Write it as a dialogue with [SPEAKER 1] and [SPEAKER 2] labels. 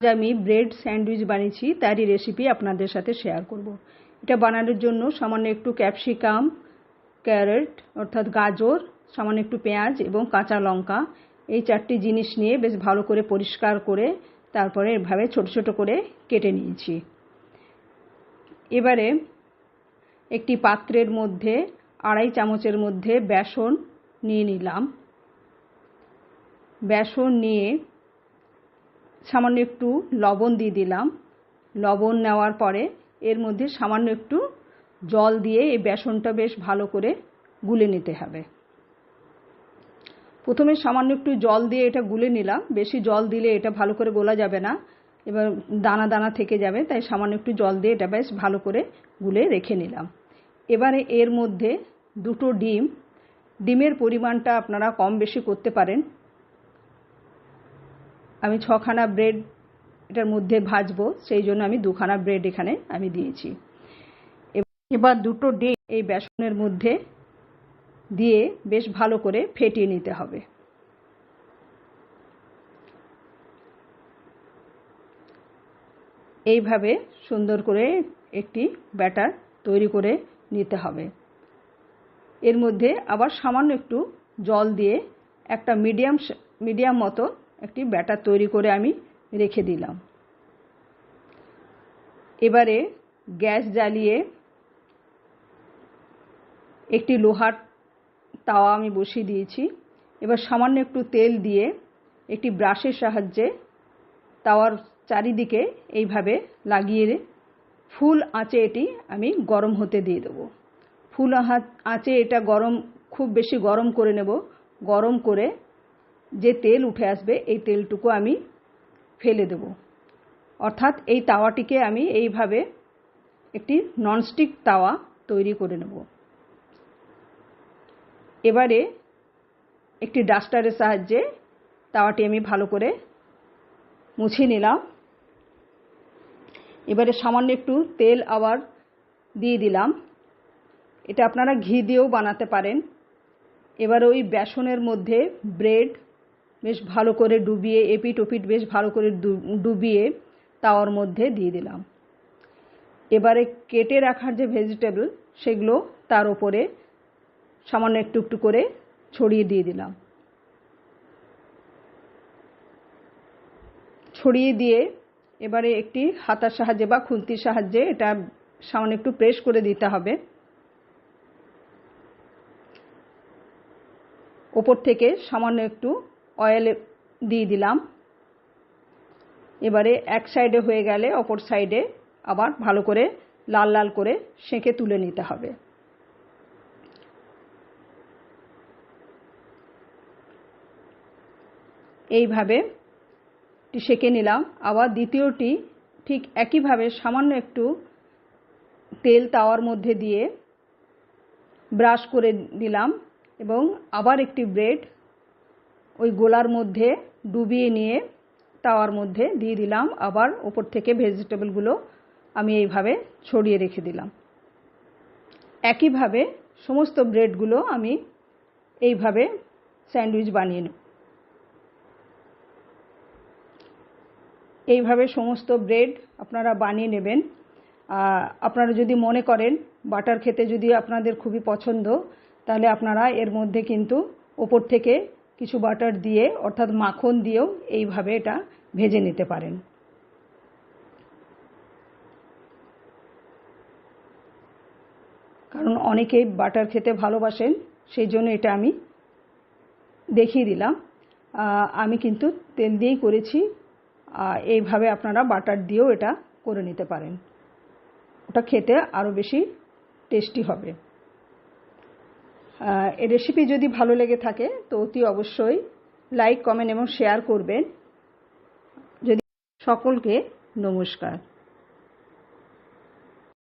[SPEAKER 1] আজ আমি bread sandwich বানিয়েছি, তারই রেসিপি আপনাদের সাথে শেয়ার করব। এটা বানানোর জন্য সামান্য একটু ক্যাপসিকাম ক্যারেট অর্থাৎ গাজর, সামান্য একটু পেঁয়াজ এবং কাঁচা লঙ্কা, এই চারটি জিনিস নিয়ে বেশ ভালো করে পরিষ্কার করে তারপরে এভাবে ছোট ছোট করে কেটে নিয়েছি এবারে একটি পাত্রের মধ্যে আড়াই চামচের মধ্যে বেসন নিয়ে নিলাম বেসন নিয়ে সামান্য একটু লবণ দিয়ে দিলাম। লবণ নেওয়ার পরে এর মধ্যে সামান্য একটু জল দিয়ে এই বেসনটা বেশ ভালো করে গুলে নিতে হবে। প্রথমে সামান্য একটু জল দিয়ে এটা গুলে নিলাম। বেশি জল দিলে এটা ভালো করে গোলা যাবে না। এবার দানা দানা থেকে যাবে, তাই সামান্য একটু জল দিয়ে এটা বেশ ভালো করে গুলে রেখে নিলাম। এবারে এর মধ্যে দুটো ডিম। ডিমের পরিমাণটা আপনারা কম বেশি করতে পারেন। আমি ছখানা ব্রেড এটার মধ্যে ভাজবো, সেই জন্য আমি দুখানা ব্রেড এখানে আমি দিয়েছি। এবার দুটো ডিম এই বেসনের মধ্যে দিয়ে বেশ ভালো করে ফেটিয়ে নিতে হবে। এইভাবে সুন্দর করে একটি ব্যাটার তৈরি করে নিতে হবে। এর মধ্যে আবার সামান্য একটু জল দিয়ে একটা মিডিয়াম মিডিয়াম মতো একটি ব্যাটার তৈরি করে আমি রেখে দিলাম। এবারে গ্যাস জ্বালিয়ে একটি লোহার তাওয়া আমি বসিয়ে দিয়েছি। এবার সামান্য একটু তেল দিয়ে একটি ব্রাশের সাহায্যে তাওয়ার চারিদিকে এইভাবে লাগিয়ে ফুল আঁচে এটি আমি গরম হতে দিয়ে দেবো। ফুল আঁচে এটা গরম খুব বেশি গরম করে নেব। গরম করে যে তেল উঠে আসবে, এই তেলটুকু আমি ফেলে দেব। অর্থাৎ এই তাওয়াটিকে আমি এইভাবে একটি ননস্টিক তাওয়া তৈরি করে নেব। এবারে একটি ডাস্টারের সাহায্যে তাওয়াটি আমি ভালো করে মুছে নিলাম। এবারে সামান্য একটু তেল আবার দিয়ে দিলাম। এটা আপনারা ঘি দিয়েও বানাতে পারেন। এবার ওই বেসনের মধ্যে ব্রেড বেশ ভালো করে ডুবিয়ে এপিট ওপিট বেশ ভালো করে ডুবিয়ে তাওয়ার মধ্যে দিয়ে দিলাম। এবারে কেটে রাখার যে ভেজিটেবল সেগুলো তার ওপরে সামান্য একটু একটু করে ছড়িয়ে দিয়ে দিলাম। ছড়িয়ে দিয়ে এবারে একটি হাতার সাহায্যে বা খুন্তির সাহায্যে এটা সামান্য একটু প্রেস করে দিতে হবে। ওপর থেকে সামান্য একটু অয়েল দিয়ে দিলাম। এবারে এক সাইডে হয়ে গেলে অপর সাইডে আবার ভালো করে লাল লাল করে সেঁকে তুলে নিতে হবে। এইভাবে সেঁকে নিলাম। আবার দ্বিতীয়টি ঠিক একইভাবে সামান্য একটু তেল তাওয়ার মধ্যে দিয়ে ব্রাশ করে দিলাম এবং আবার একটি ব্রেড ওই গোলার মধ্যে ডুবিয়ে নিয়ে তাওয়ার মধ্যে দিয়ে দিলাম। আবার ওপর থেকে ভেজিটেবলগুলো আমি এইভাবে ছড়িয়ে রেখে দিলাম। একইভাবে সমস্ত ব্রেডগুলো আমি এইভাবে স্যান্ডউইচ বানিয়ে নেব। এইভাবে সমস্ত ব্রেড আপনারা বানিয়ে নেবেন। আপনারা যদি মনে করেন বাটার খেতে যদি আপনাদের খুবই পছন্দ, তাহলে আপনারা এর মধ্যে কিন্তু ওপর থেকে কিছু বাটার দিয়ে, অর্থাৎ মাখন দিয়েও এইভাবে এটা ভেজে নিতে পারেন। কারণ অনেকেই বাটার খেতে ভালোবাসেন, সেই জন্য এটা আমি দেখিয়ে দিলাম। আমি কিন্তু তেল দিয়েই করেছি। এইভাবে আপনারা বাটার দিয়েও এটা করে নিতে পারেন। ওটা খেতে আরও বেশি টেস্টি হবে। এই রেসিপি যদি ভালো লেগে থাকে, তো অতি অবশ্যই লাইক কমেন্ট এবং শেয়ার করবেন। যদি সকলকে নমস্কার।